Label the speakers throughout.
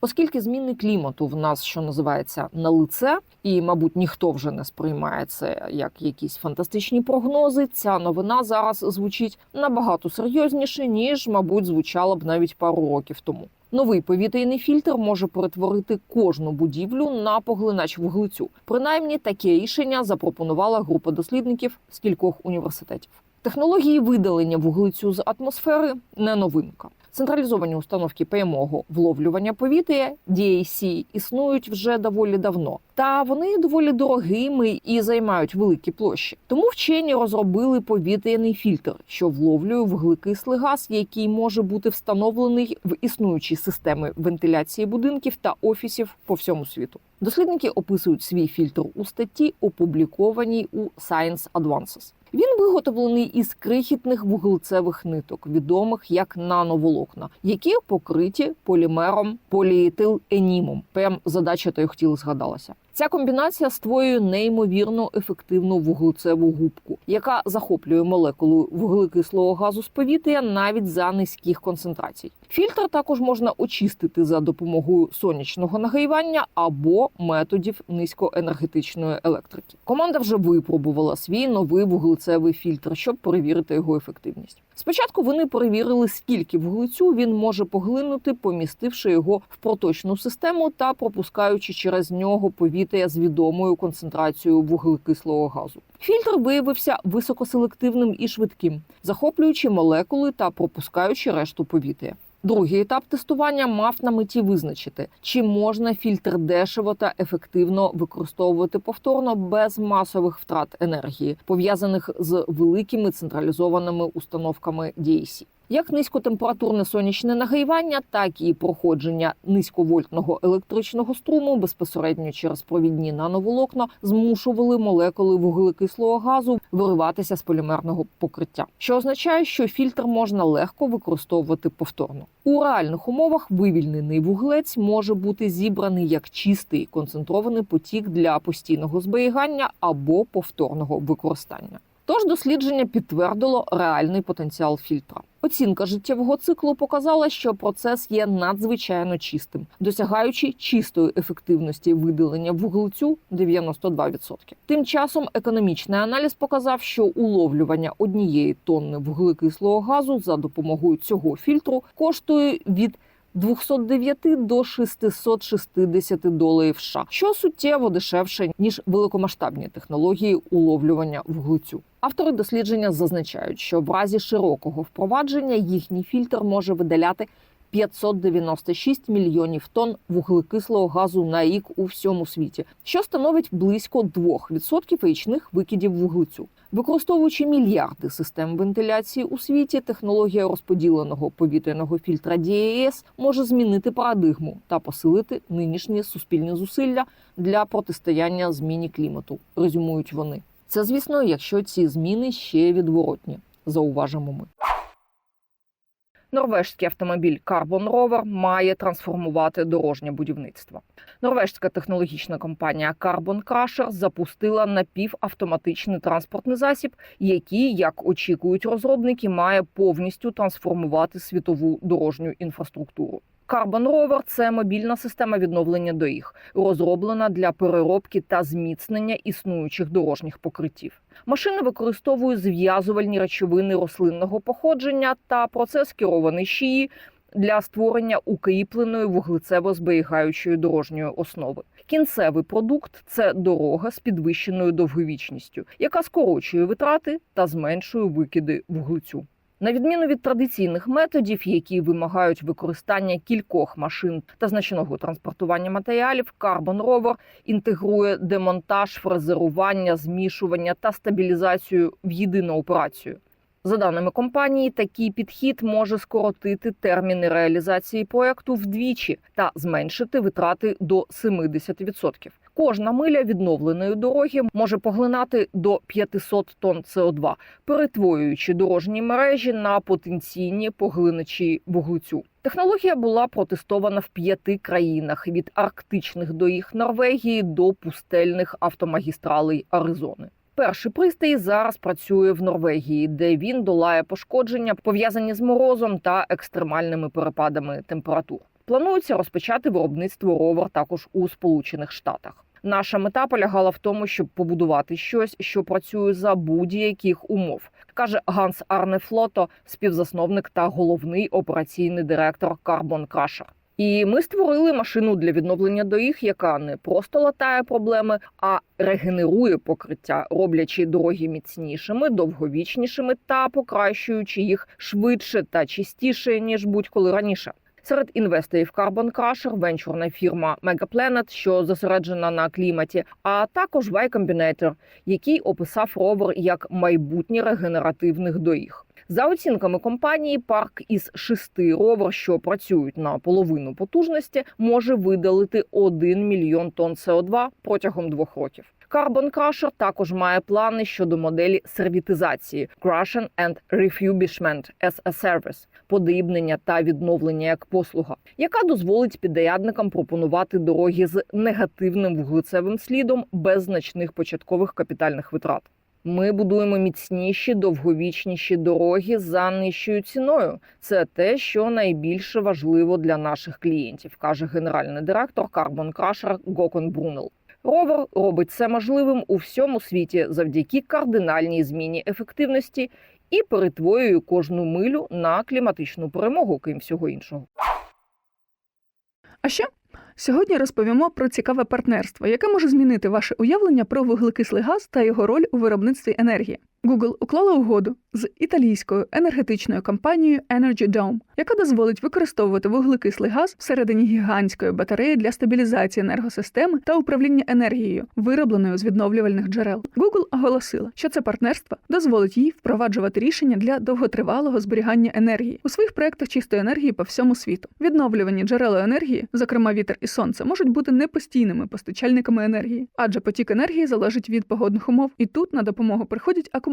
Speaker 1: Оскільки зміни клімату в нас, що називається, на лице, і, мабуть, ніхто вже не сприймає це як якісь фантастичні прогнози. Ця новина зараз звучить набагато серйозніше, ніж, мабуть, звучала б навіть пару років тому. Новий повітряний фільтр може перетворити кожну будівлю на поглинач вуглецю. Принаймні таке рішення запропонувала група дослідників з кількох університетів. Технології видалення вуглецю з атмосфери не новинка. Централізовані установки прямого вловлювання повітря DAC існують вже доволі давно, та вони доволі дорогими і займають великі площі. Тому вчені розробили повітряний фільтр, що вловлює вуглекислий газ, який може бути встановлений в існуючі системи вентиляції будинків та офісів по всьому світу. Дослідники описують свій фільтр у статті, опублікованій у Science Advances. Він виготовлений із крихітних вуглецевих ниток, відомих як нановолокна, які покриті полімером поліетиленімом. Прям задача той й хотіли згадалася. Ця комбінація створює неймовірно ефективну вуглецеву губку, яка захоплює молекулу вуглекислого газу з повітря навіть за низьких концентрацій. Фільтр також можна очистити за допомогою сонячного нагрівання або методів низькоенергетичної електрики. Команда вже випробувала свій новий вуглецевий фільтр, щоб перевірити його ефективність. Спочатку вони перевірили, скільки вуглецю він може поглинути, помістивши його в проточну систему та пропускаючи через нього повітря з відомою концентрацією вуглекислого газу. Фільтр виявився високоселективним і швидким, захоплюючи молекули та пропускаючи решту повітря. Другий етап тестування мав на меті визначити, чи можна фільтр дешево та ефективно використовувати повторно без масових втрат енергії, пов'язаних з великими централізованими установками DAC. Як низькотемпературне сонячне нагрівання, так і проходження низьковольтного електричного струму безпосередньо через провідні нановолокна змушували молекули вуглекислого газу вириватися з полімерного покриття, що означає, що фільтр можна легко використовувати повторно. У реальних умовах вивільнений вуглець може бути зібраний як чистий концентрований потік для постійного зберігання або повторного використання. Тож дослідження підтвердило реальний потенціал фільтра. Оцінка життєвого циклу показала, що процес є надзвичайно чистим, досягаючи чистої ефективності видалення вуглецю 92%. Тим часом економічний аналіз показав, що уловлювання однієї тонни вуглекислого газу за допомогою цього фільтру коштує від 209 до 660 доларів США, що суттєво дешевше ніж великомасштабні технології уловлювання вуглецю. Автори дослідження зазначають, що в разі широкого впровадження їхній фільтр може видаляти 596 мільйонів тонн вуглекислого газу на рік у всьому світі, що становить близько 2% річних викидів вуглецю. Використовуючи мільярди систем вентиляції у світі, технологія розподіленого повітряного фільтра DAS може змінити парадигму та посилити нинішні суспільні зусилля для протистояння зміні клімату. Резюмують вони. Це, звісно, якщо ці зміни ще відворотні, зауважимо ми. Норвежський автомобіль Carbon Rover має трансформувати дорожнє будівництво. Норвежська технологічна компанія Carbon Crusher запустила напівавтоматичний транспортний засіб, який, як очікують розробники, має повністю трансформувати світову дорожню інфраструктуру. Carbon Rover – це мобільна система відновлення доріг, розроблена для переробки та зміцнення існуючих дорожніх покриттів. Машина використовує зв'язувальні речовини рослинного походження та процес керований шиї для створення укріпленої вуглецево-зберігаючої дорожньої основи. Кінцевий продукт це дорога з підвищеною довговічністю, яка скорочує витрати та зменшує викиди вуглецю. На відміну від традиційних методів, які вимагають використання кількох машин та значного транспортування матеріалів, Carbon Rover інтегрує демонтаж, фрезерування, змішування та стабілізацію в єдину операцію. За даними компанії, такий підхід може скоротити терміни реалізації проекту вдвічі та зменшити витрати до 70%. Кожна миля відновленої дороги може поглинати до 500 тонн СО2, перетворюючи дорожні мережі на потенційні поглиначі вуглецю. Технологія була протестована в п'яти країнах від арктичних доріг Норвегії до пустельних автомагістралей Аризони. Перший пристрій зараз працює в Норвегії, де він долає пошкодження пов'язані з морозом та екстремальними перепадами температур. Планується розпочати виробництво ровер також у Сполучених Штатах. Наша мета полягала в тому, щоб побудувати щось, що працює за будь-яких умов, каже Ганс Арне Флото, співзасновник та головний операційний директор Carbon Crusher. І ми створили машину для відновлення доріг, яка не просто латає проблеми, а регенерує покриття, роблячи дороги міцнішими, довговічнішими та покращуючи їх швидше та чистіше ніж будь-коли раніше. Серед інвесторів Carbon Crusher венчурна фірма Megaplanet, що зосереджена на кліматі, а також Y Combinator, який описав ровер як майбутнє регенеративних доріг. За оцінками компанії, парк із шести ровер, що працюють на половину потужності, може видалити 1 мільйон тонн СО2 протягом двох років. Carbon Crusher також має плани щодо моделі сервітизації Crushing and Refurbishment as a Service – подрібнення та відновлення як послуга, яка дозволить підрядникам пропонувати дороги з негативним вуглецевим слідом без значних початкових капітальних витрат. Ми будуємо міцніші, довговічніші дороги за нижчою ціною. Це те, що найбільше важливо для наших клієнтів, каже генеральний директор Carbon Crusher Гокон Брунел. Ровер робить це можливим у всьому світі завдяки кардинальній зміні ефективності і перетворює кожну милю на кліматичну перемогу, крім всього іншого.
Speaker 2: А ще сьогодні розповімо про цікаве партнерство, яке може змінити ваше уявлення про вуглекислий газ та його роль у виробництві енергії. Google уклала угоду з італійською енергетичною компанією Energy Dome, яка дозволить використовувати вуглекислий газ всередині гігантської батареї для стабілізації енергосистеми та управління енергією, виробленою з відновлювальних джерел. Google оголосила, що це партнерство дозволить їй впроваджувати рішення для довготривалого зберігання енергії у своїх проектах чистої енергії по всьому світу. Відновлювані джерела енергії, зокрема вітер і сонце, можуть бути непостійними постачальниками енергії, адже потік енергії залежить від погодних умов, і тут на допомогу приходять акумулятори,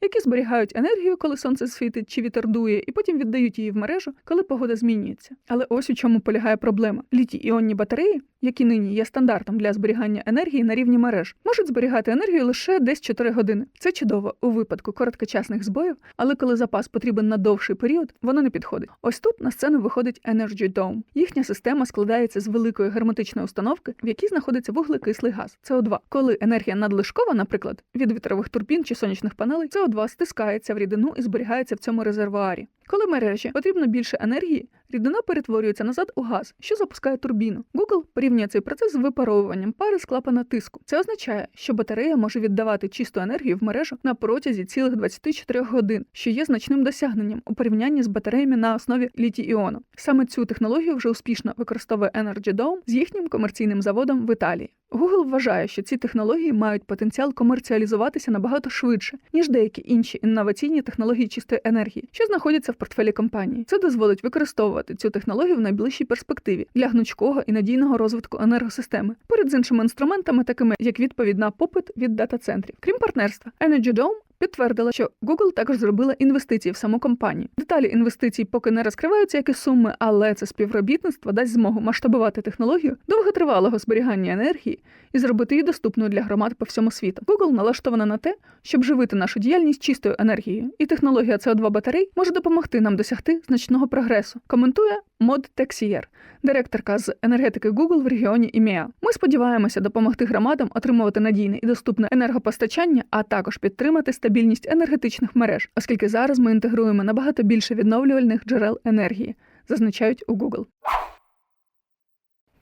Speaker 2: які зберігають енергію, коли сонце світить чи вітер дує, і потім віддають її в мережу, коли погода змінюється. Але ось у чому полягає проблема: літій іонні батареї, які нині є стандартом для зберігання енергії на рівні мереж, можуть зберігати енергію лише десь 4 години. Це чудово у випадку короткочасних збоїв, але коли запас потрібен на довший період, воно не підходить. Ось тут на сцену виходить Energy Dome. Їхня система складається з великої герметичної установки, в якій знаходиться вуглекислий газ СО2. Коли енергія надлишкова, наприклад, від вітрових турбін чи сонячних панелей, СО2 стискається в рідину і зберігається в цьому резервуарі. Коли мережі потрібно більше енергії, рідина перетворюється назад у газ, що запускає турбіну. Google порівнює цей процес з випаровуванням пари з клапана тиску. Це означає, що батарея може віддавати чисту енергію в мережу на протязі цілих 24 годин, що є значним досягненням у порівнянні з батареями на основі літій-іону. Саме цю технологію вже успішно використовує Energy Dome з їхнім комерційним заводом в Італії. Google вважає, що ці технології мають потенціал комерціалізуватися набагато швидше, ніж деякі інші інноваційні технології чистої енергії, що знаходяться в портфелі компанії. Це дозволить використовувати цю технологію в найближчій перспективі для гнучкого і надійного розвитку енергосистеми, поряд з іншими інструментами, такими як відповідь на попит від дата-центрів. Крім партнерства, Energy Dome Підтвердила, що Google також зробила інвестиції в саму компанію. Деталі інвестицій поки не розкриваються, які суми, але це співробітництво дасть змогу масштабувати технологію довготривалого зберігання енергії і зробити її доступною для громад по всьому світу. Google налаштована на те, щоб живити нашу діяльність чистою енергією, і технологія co 2 батарей може допомогти нам досягти значного прогресу. Коментує Мод Тексієр, директорка з енергетики Google в регіоні імія. Ми сподіваємося допомогти громадам отримувати надійне і доступне енергопостачання, а також підтримати стабільність енергетичних мереж, оскільки зараз ми інтегруємо набагато більше відновлювальних джерел енергії, зазначають у Google.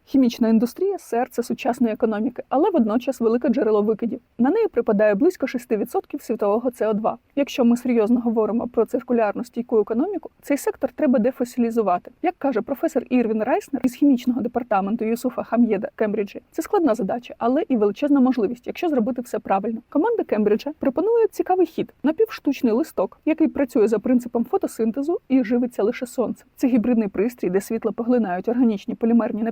Speaker 2: Хімічна індустрія серце сучасної економіки, але водночас велике джерело викидів. На неї припадає близько 6% світового СО2. Якщо ми серйозно говоримо про циркулярну стійку економіку, цей сектор треба дефосилізувати. Як каже професор Ірвін Райснер із хімічного департаменту Юсуфа Хам'єда Кембриджі, це складна задача, але і величезна можливість, якщо зробити все правильно. Команда Кембриджа пропонує цікавий хід напівштучний листок, який працює за принципом фотосинтезу і живиться лише сонцем. Це гібридний пристрій, де світло поглинають органічні полімерні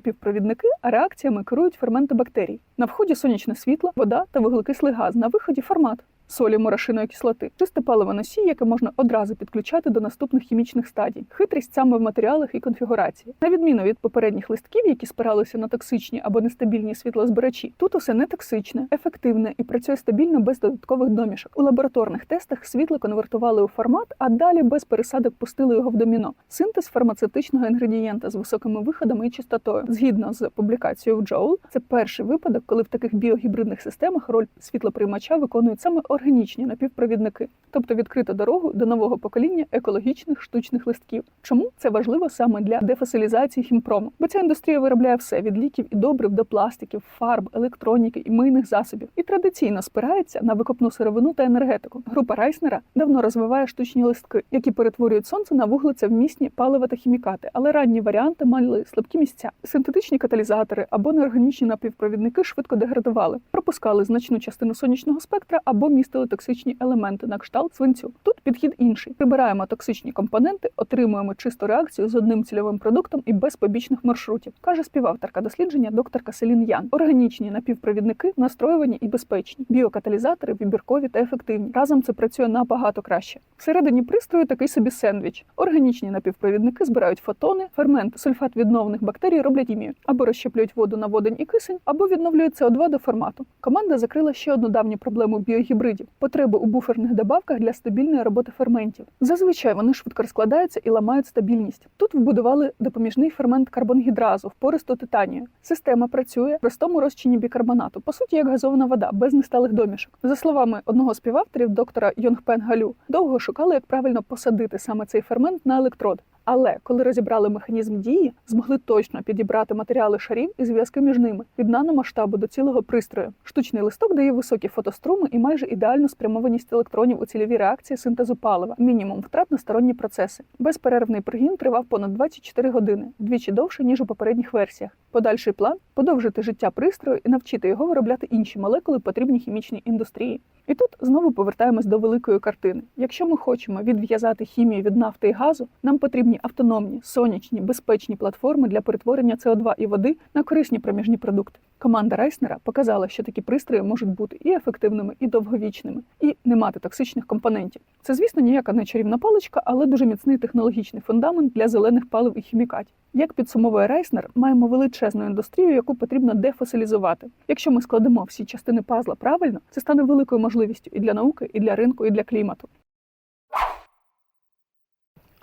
Speaker 2: напівпровідники, а реакціями керують ферменти бактерій. На вході сонячне світло, вода та вуглекислий газ. На виході формат. Солі мурашиної кислоти, чисте паливо носій, яке можна одразу підключати до наступних хімічних стадій. Хитрість саме в матеріалах і конфігурації. На відміну від попередніх листків, які спиралися на токсичні або нестабільні світлозбирачі, тут усе не токсичне, ефективне і працює стабільно без додаткових домішок. У лабораторних тестах світло конвертували у формат, а далі без пересадок пустили його в доміно. Синтез фармацевтичного інгредієнта з високими виходами і чистотою. Згідно з публікацією в Joule, це перший випадок, коли в таких біогібридних системах роль світлоприймача виконують саме органічні напівпровідники, тобто відкрита дорогу до нового покоління екологічних штучних листків. Чому це важливо саме для дефасилізації хімпрому? Бо ця індустрія виробляє все від ліків і добрив до пластиків, фарб, електроніки і мийних засобів, і традиційно спирається на викопну сировину та енергетику. Група Райснера давно розвиває штучні листки, які перетворюють сонце на вуглецевмісні палива та хімікати, але ранні варіанти мали слабкі місця. Синтетичні каталізатори або неорганічні напівпровідники швидко деградували, пропускали значну частину сонячного спектра або містили токсичні елементи на кшталт свинцю. Тут підхід інший: прибираємо токсичні компоненти, отримуємо чисту реакцію з одним цільовим продуктом і без побічних маршрутів, каже співавторка дослідження докторка Селін Ян. Органічні напівпровідники настроювані і безпечні, біокаталізатори вибіркові та ефективні. Разом це працює набагато краще. Всередині пристрою такий собі сендвіч. Органічні напівпровідники збирають фотони, фермент, сульфат відновних бактерій роблять хімію, або розщеплюють воду на водень і кисень, або відновлюють СО2 до формату. Команда закрила ще одну давню проблему біогібридів потреби у буферних добавках для стабільної роботи ферментів. Зазвичай вони швидко розкладаються і ламають стабільність. Тут вбудували допоміжний фермент карбонгідразу в пористу титанію. Система працює в простому розчині бікарбонату, по суті, як газована вода, без несталих домішок. За словами одного співавторів, доктора Йонгпен Галю, довго шукали, як правильно посадити саме цей фермент на електрод. Але коли розібрали механізм дії, змогли точно підібрати матеріали шарів і зв'язки між ними від наномасштабу до цілого пристрою. Штучний листок дає високі фотоструми і майже ідеальну спрямованість електронів у цільові реакції синтезу палива, мінімум втрат на сторонні процеси. Безперервний пригін тривав понад 24 години, вдвічі довше ніж у попередніх версіях. Подальший план подовжити життя пристрою і навчити його виробляти інші молекули, потрібні хімічній індустрії. І тут знову повертаємось до великої картини. Якщо ми хочемо відв'язати хімію від нафти і газу, нам потрібні автономні, сонячні, безпечні платформи для перетворення СО2 і води на корисні проміжні продукти. Команда Райснера показала, що такі пристрої можуть бути і ефективними, і довговічними, і не мати токсичних компонентів. Це, звісно, ніяка не чарівна паличка, але дуже міцний технологічний фундамент для зелених палив і хімікатів. Як підсумовує Рейснер, маємо величезну індустрію, яку потрібно дефосилізувати. Якщо ми складемо всі частини пазла правильно, це стане великою можливістю і для науки, і для ринку, і для клімату.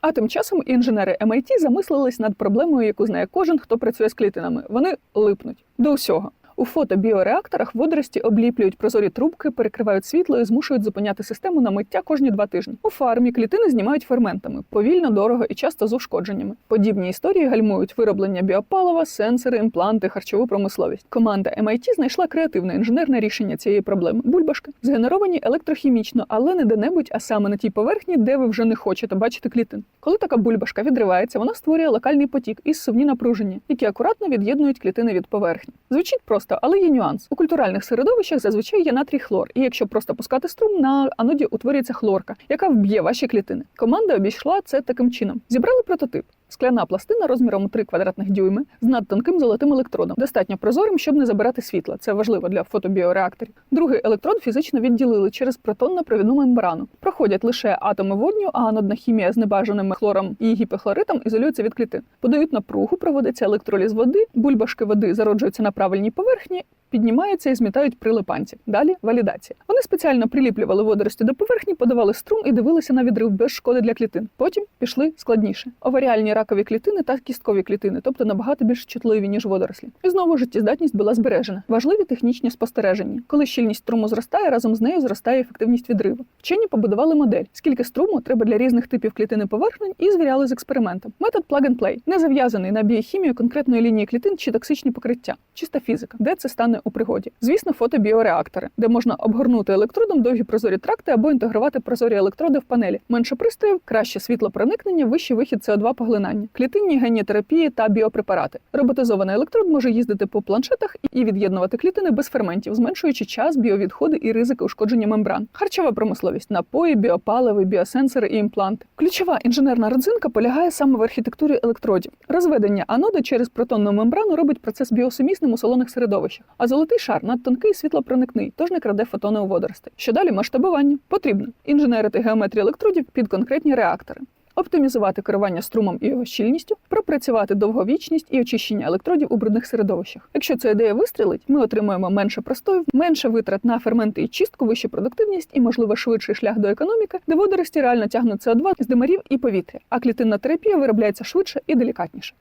Speaker 2: А тим часом інженери MIT замислились над проблемою, яку знає кожен, хто працює з клітинами. Вони липнуть до усього. У фотобіореакторах водорості обліплюють прозорі трубки, перекривають світло і змушують зупиняти систему на миття кожні два тижні. У фармі клітини знімають ферментами, повільно, дорого і часто з ушкодженнями. Подібні історії гальмують вироблення біопалива, сенсори, імпланти, харчову промисловість. Команда MIT знайшла креативне інженерне рішення цієї проблеми. Бульбашки згенеровані електрохімічно, але не де-небудь, а саме на тій поверхні, де ви вже не хочете бачити клітин. Коли така бульбашка відривається, вона створює локальний потік із сувні напруження, які акуратно від'єднують клітини від поверхні. Звучить просто, але є нюанс. У культуральних середовищах зазвичай є натрій хлор, і якщо просто пускати струм, на аноді утворюється хлорка, яка вб'є ваші клітини. Команда обійшла це таким чином: зібрали прототип. Скляна пластина розміром 3 квадратних дюйми з надтонким золотим електродом, достатньо прозорим, щоб не забирати світла. Це важливо для фотобіореакторів. Другий електрод фізично відділили через протонно-провідну мембрану. Проходять лише атоми водню, а анодна хімія з небажаним хлором і гіпохлоритом ізолюється від клітин. Подають напругу, проводиться електроліз води, бульбашки води зароджуються на правильній поверхні. Піднімаються і змітають прилипанці. Далі валідація. Вони спеціально приліплювали водорості до поверхні, подавали струм і дивилися на відрив без шкоди для клітин. Потім пішли складніше. Оваріальні ракові клітини та кісткові клітини, тобто набагато більш чутливі ніж водорослі. І знову життєздатність була збережена. Важливі технічні спостереження. Коли щільність струму зростає, разом з нею зростає ефективність відриву. Вчені побудували модель, скільки струму треба для різних типів клітини поверхнень, і звіряли з експериментом. Метод plug and play не зав'язаний на біохімію конкретної лінії клітин чи токсичні покриття, чиста фізика, де це стане у пригоді. Звісно, фотобіореактори, де можна обгорнути електродом довгі прозорі тракти або інтегрувати прозорі електроди в панелі. Менше пристроїв, краще світлопроникнення, вищий вихід СО2 поглинання, клітинні генні терапії та біопрепарати. Роботизований електрод може їздити по планшетах і від'єднувати клітини без ферментів, зменшуючи час, біовідходи і ризики ушкодження мембран. Харчова промисловість, напої, біопаливи, біосенсори і імпланти. Ключова інженерна родзинка полягає саме в архітектурі електродів. Розведення аноди через протонну мембрану робить процес біосумісним у солоних середовищах, а Золотий шар надтонкий і світлопроникний, тож не краде фотони у водоростей. Що далі масштабування? Потрібно інженерити геометрію електродів під конкретні реактори. Оптимізувати керування струмом і його щільністю, пропрацювати довговічність і очищення електродів у брудних середовищах. Якщо ця ідея вистрілить, ми отримуємо менше простоїв, менше витрат на ферменти і чистку, вищу продуктивність і, можливо, швидший шлях до економіки, де водорості реально тягнуть СО2 з димарів і повітря, а клітинна терапія виробляється швидше і делікатніше.